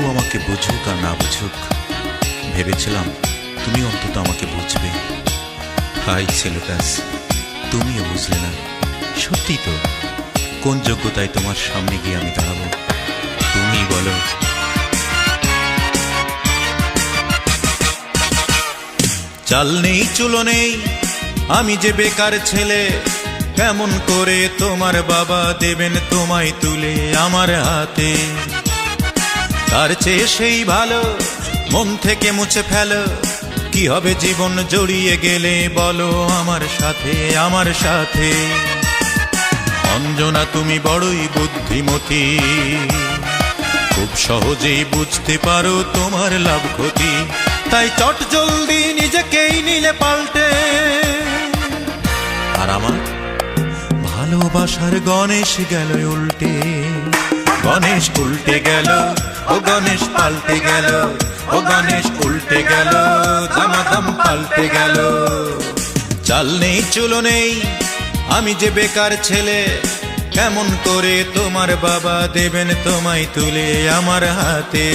আমাকে বুঝুক আর না বুঝুক, ভেবেছিলাম তুমি অন্তত আমাকে বুঝবে। হাই সেলুকাস তুমিও বুঝলে না। সত্যি তো, কোন যোগ্যতায় তোমার সামনে গিয়ে আমি দাঁড়াবো? তুমি বলো। চাল নেই, চুলো নেই, আমি যে বেকার ছেলে, কেমন করে তোমার বাবা দেবেন তোমায় তুলে আমার হাতে? তার চেয়ে সেই ভালো, মন থেকে মুছে ফেলো। কি হবে জীবন জড়িয়ে গেলে বলো আমার সাথে আমার সাথে। অঞ্জনা, তুমি বড়ই বুদ্ধিমতী। খুব সহজেই বুঝতে পারো তোমার লাভ ক্ষতি। তাই চট জলদি নিজেকেই নিলে পাল্টে। আর আমার ভালোবাসার গণেশ গেল উল্টে। গণেশ উল্টে গেল ও গণেশ পাল্টে গেল, ও গণেশ উল্টে গেল, দামাদাম পাল্টে গেল। চাল নেই, চুলো নেই, আমি যে বেকার ছেলে, কেমন করে তোমার বাবা দেবেন তোমায় তুলে আমার হাতে?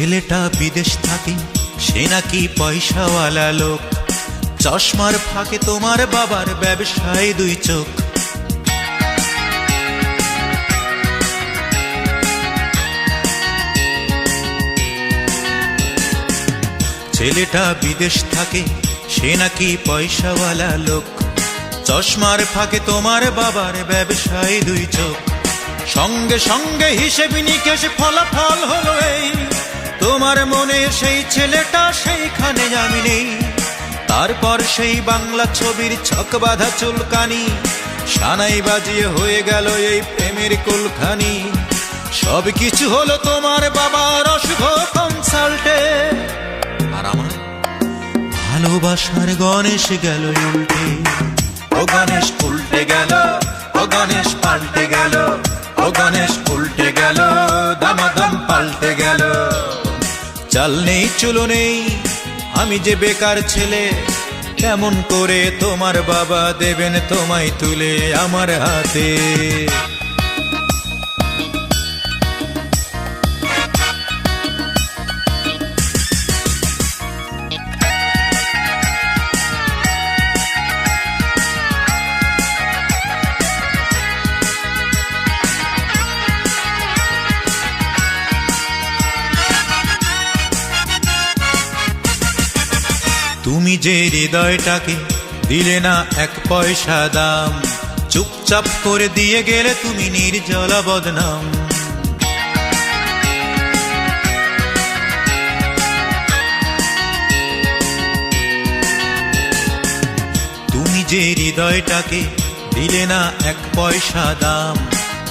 ছেলেটা বিদেশ থাকে, সে নাকি পয়সাওয়ালা লোক। চশমার ফাঁকে তোমার বাবার ব্যবসায় দুই চোখ। ছেলেটা বিদেশ থাকে, সে নাকি পয়সাওয়ালা লোক। চশমার ফাঁকে তোমার বাবার ব্যবসায় দুই চোখ। সঙ্গে সঙ্গে হিসেব নিকেশ ফলাফল হলো তোমার মনে সেই ছেলেটা সেইখানে আমি নেই। তারপর সেই বাংলা ছবির ছক বাঁধা চুলকানি, সানাই বাজিয়ে হয়ে গেল এই প্রেমের কুলখানি। সব কিছু হলো তোমার বাবার অশুভ কনসাল্টে। আর আমার ভালোবাসার গণেশ গেল উল্টে। ও গণেশ উল্টে গেল, ও গণেশ চাল নেই, চুলো নেই। আমি যে বেকার ছেলে, কেমন করে তোমার বাবা দেবেন তোমায় তুলে আমার হাতে? তুমি যে হৃদয়টাকে দিলে না এক পয়সা দাম, চুপচাপ করে দিয়ে গেলে তুমি নির্জলা বদনাম। তুমি যে হৃদয়টাকে দিলে না এক পয়সা দাম,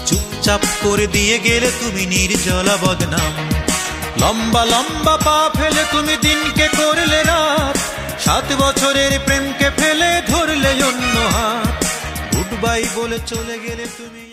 চুপচাপ করে দিয়ে গেলে তুমি নির্জলা বদনাম। লম্বা লম্বা পা ফেলে তুমি দিনকে করলে রাত সাত বছরের প্রেমকে ফেলে ধরলে অন্য হাত। গুড বাই বলে চলে গেলে তুমি